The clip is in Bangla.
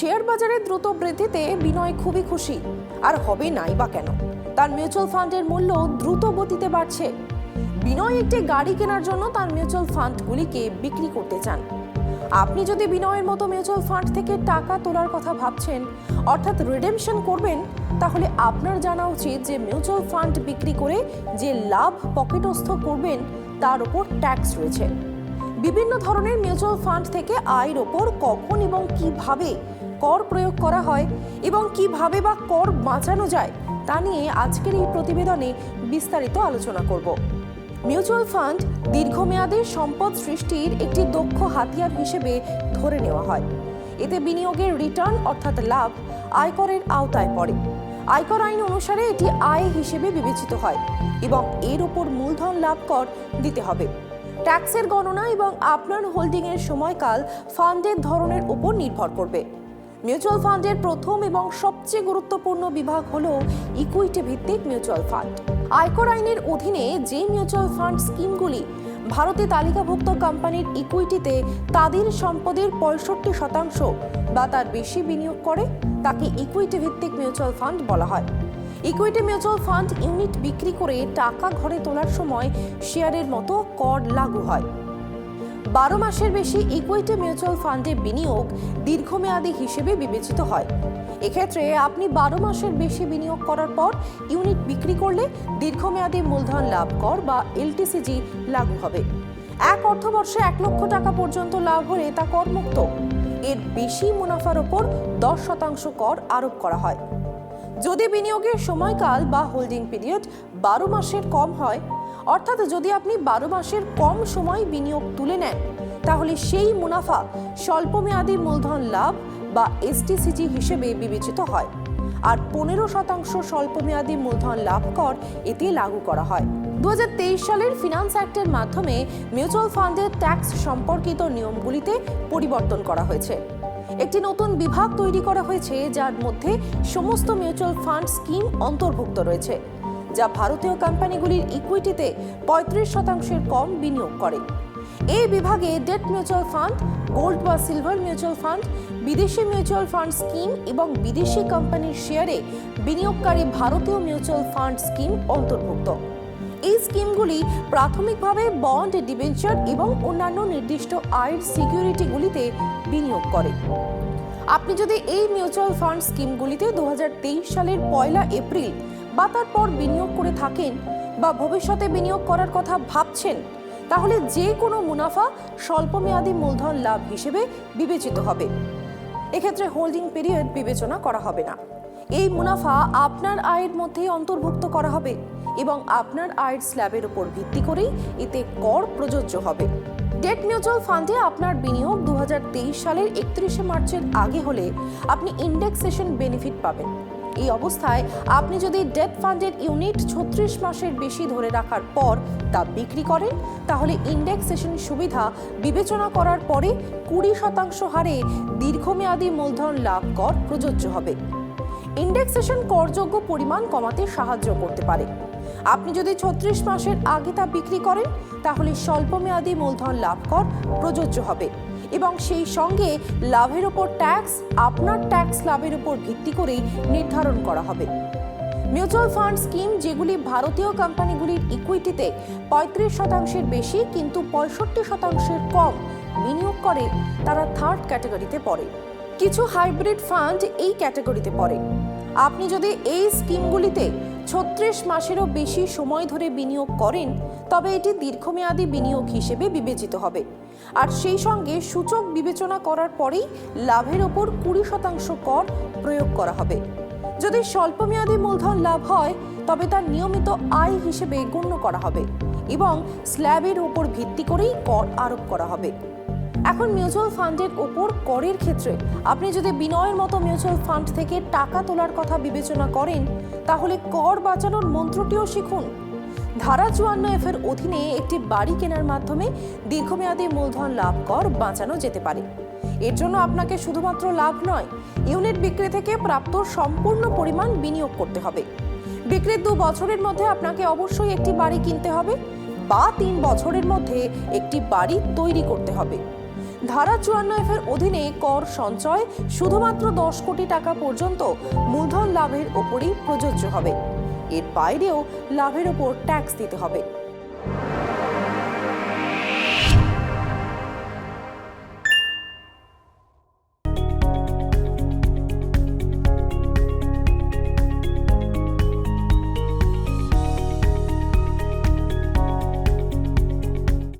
শেয়ার বাজারে দ্রুত বৃদ্ধিতে বিনয় খুবই খুশি। আর হবে নাই বা কেন? তার মিউচুয়াল ফান্ডের মূল্য দ্রুত গতিতে বাড়ছে। বিনয় একটি গাড়ি কেনার জন্য তার মিউচুয়াল ফান্ডগুলিকে বিক্রি করতে চান। আপনি যদি বিনয়ের মতো মিউচুয়াল ফান্ড থেকে টাকা তোলার কথা ভাবছেন, অর্থাৎ রিডেমশন করবেন, তাহলে আপনার জানা উচিত যে মিউচুয়াল ফান্ড বিক্রি করে যে লাভ পকেটস্থ করবেন, তার উপর ট্যাক্স রয়েছে। বিভিন্ন ধরনের মিউচুয়াল ফান্ড থেকে আয়ের ওপর কখন এবং কীভাবে কর প্রয়োগ করা হয় এবং কীভাবে বা কর বাঁচানো যায় তা নিয়ে আজকের এই প্রতিবেদনে বিস্তারিত আলোচনা করব। মিউচুয়াল ফান্ড দীর্ঘমেয়াদে সম্পদ সৃষ্টির একটি দক্ষ হাতিয়ার হিসেবে ধরে নেওয়া হয়। এতে বিনিয়োগের রিটার্ন অর্থাৎ লাভ আয়করের আওতায় পড়ে। আয়কর আইন অনুসারে এটি আয় হিসেবে বিবেচিত হয় এবং এর উপর মূলধন লাভ কর দিতে হবে। ট্যাক্সের গণনা এবং আপনার হোল্ডিংয়ের সময়কাল ফান্ডের ধরনের উপর নির্ভর করবে। মিউচুয়াল ফান্ডের প্রথম এবং সবচেয়ে গুরুত্বপূর্ণ বিভাগ হল ইকুইটি ভিত্তিক মিউচুয়াল ফান্ড। আয়কর আইনের অধীনে যে মিউচুয়াল ফান্ড স্কিমগুলি ভারতে তালিকাভুক্ত কোম্পানির ইকুইটিতে তাদের সম্পদের পঁয়ষট্টি শতাংশ বা তার বেশি বিনিয়োগ করে, তাকে ইকুইটি ভিত্তিক মিউচুয়াল ফান্ড বলা হয়। ইকুইটি মিউচুয়াল ফান্ড ইউনিট বিক্রি করে টাকা ঘরে তোলার সময় শেয়ারের মতো কর লাগু হয়। বারো মাসের বেশি ইকুইটি মিউচুয়াল ফান্ডে বিনিয়োগ দীর্ঘমেয়াদী হিসেবে বিবেচিত হয়। এক্ষেত্রে আপনি বারো মাসের বেশি বিনিয়োগ করার পর ইউনিট বিক্রি করলে দীর্ঘমেয়াদী মূলধন লাভ কর বা এলটিসিজি লাগু হবে। এক অর্থবর্ষে এক লক্ষ টাকা পর্যন্ত লাভ হলে তা করমুক্ত। এর বেশি মুনাফার ওপর দশ শতাংশ কর আরোপ করা হয়। যদি বিনিয়োগের সময়কাল বা হোল্ডিং পিরিয়ড বারো মাসের কম হয় অর্থাৎ যদি আপনি বারো মাসের কম সময় বিনিয়োগ তুলে নেন, তাহলে সেই মুনাফা স্বল্পমেয়াদী মূলধন লাভ বা এসটিসিজি হিসেবে বিবেচিত হয়। আর পনেরো শতাংশ স্বল্পমেয়াদী মূলধন লাভ কর এতে লাগু করা হয়। দু হাজার তেইশ সালের ফিনান্স অ্যাক্টের মাধ্যমে মিউচুয়াল ফান্ডের ট্যাক্স সম্পর্কিত নিয়মগুলিতে পরিবর্তন করা হয়েছে। একটি নতুন বিভাগ তৈরি করা হয়েছে, যার মধ্যে সমস্ত মিউচুয়াল ফান্ড স্কিম অন্তর্ভুক্ত রয়েছে। যা ভারতীয় কোম্পানিগুলির ইকুইটিতে পঁয়ত্রিশ শতাংশের কম বিনিয়োগ করে। এই বিভাগে ডেট মিউচুয়াল ফান্ড গোল্ড বা সিলভার মিউচুয়াল ফান্ড বিদেশি মিউচুয়াল ফান্ড স্কিম এবং বিদেশি কোম্পানির শেয়ারে বিনিয়োগকারী ভারতীয় মিউচুয়াল ফান্ড স্কিম অন্তর্ভুক্ত। এই স্কিমগুলি প্রাথমিকভাবে বন্ড ডিবেঞ্চার এবং অন্যান্য নির্দিষ্ট আয়ের সিকিউরিটিগুলিতে বিনিয়োগ করে। আপনি যদি এই মিউচুয়াল ফান্ড স্কিমগুলিতে দু হাজার তেইশ সালের পয়লা এপ্রিল বা তারপর বিনিয়োগ করে থাকেন বা ভবিষ্যতে বিনিয়োগ করার কথা ভাবছেন, তাহলে যে কোনো মুনাফা স্বল্পমেয়াদী মূলধন লাভ হিসেবে বিবেচিত হবে। এক্ষেত্রে হোল্ডিং পিরিয়ড বিবেচনা করা হবে না। এই মুনাফা আপনার আয়ের মধ্যে অন্তর্ভুক্ত করা হবে এবং আপনার আয়ের স্ল্যাবের উপর ভিত্তি করেই এতে কর প্রযোজ্য হবে। ডেট মিউচুয়াল ফান্ডে আপনার বিনিয়োগ দু হাজার তেইশ সালের একত্রিশে মার্চের আগে হলে আপনি ইন্ডেক্সেশন বেনিফিট পাবেন। এই অবস্থায় আপনি যদি ডেট ফান্ডের ইউনিট ছত্রিশ মাসের বেশি ধরে রাখার পর তা বিক্রি করেন, তাহলে ইন্ডেক্সেশন সুবিধা বিবেচনা করার পরে কুড়ি শতাংশ হারে দীর্ঘমেয়াদী মূলধন লাভ কর প্রযোজ্য হবে। ইন্ডেক্সেশন করযোগ্য পরিমাণ কমাতে সাহায্য করতে পারে। আপনি যদি ছত্রিশ মাসের আগে তা বিক্রি করেন, তাহলে স্বল্পমেয়াদী মূলধন লাভ কর প্রযোজ্য হবে। এবং সেই সঙ্গে লাভের ওপর ট্যাক্স আপনার ট্যাক্স লাভের উপর ভিত্তি করেই নির্ধারণ করা হবে। মিউচুয়াল ফান্ড স্কিম যেগুলি ভারতীয় কোম্পানিগুলির ইকুইটিতে পঁয়ত্রিশ শতাংশের বেশি কিন্তু পঁয়ষট্টি শতাংশের কম বিনিয়োগ করে, তারা থার্ড ক্যাটাগরিতে পড়ে। কিছু হাইব্রিড ফান্ড এই ক্যাটাগরিতে পড়ে। আপনি যদি এই স্কিমগুলিতে ছত্রিশ মাসেরও বেশি সময় ধরে বিনিয়োগ করেন, তবে এটি দীর্ঘমেয়াদী বিনিয়োগ হিসেবে বিবেচিত হবে। আর সেই সঙ্গে সূচক বিবেচনা করার পরেই লাভের ওপর কুড়ি শতাংশ কর প্রয়োগ করা হবে। যদি স্বল্পমেয়াদী মূলধন লাভ হয়, তবে তার নিয়মিত আয় হিসেবে গণ্য করা হবে এবং স্ল্যাবের ওপর ভিত্তি করেই কর আরোপ করা হবে। এখন মিউচুয়াল ফান্ডের ওপর করের ক্ষেত্রে আপনি যদি বিনয়ের মতো মিউচুয়াল ফান্ড থেকে টাকা তোলার কথা বিবেচনা করেন, তাহলে কর বাঁচানোর মন্ত্রটিও শিখুন। ধারা চুয়ান্ন এফ এর অধীনে একটি বাড়ি কেনার মাধ্যমে দীর্ঘমেয়াদী মূলধন লাভ কর বাঁচানো যেতে পারে। এর জন্য আপনাকে শুধুমাত্র লাভ নয়, ইউনিট বিক্রি থেকে প্রাপ্ত সম্পূর্ণ পরিমাণ বিনিয়োগ করতে হবে। বিক্রির দু বছরের মধ্যে আপনাকে অবশ্যই একটি বাড়ি কিনতে হবে বা তিন বছরের মধ্যে একটি বাড়ি তৈরি করতে হবে। ধারা চুয়ান্ন এফ এর অধীনে কর সঞ্চয় শুধুমাত্র দশ কোটি টাকা পর্যন্ত মূলধন লাভের ওপরই প্রযোজ্য হবে। এর বাইরেও লাভের ওপর ট্যাক্স দিতে হবে।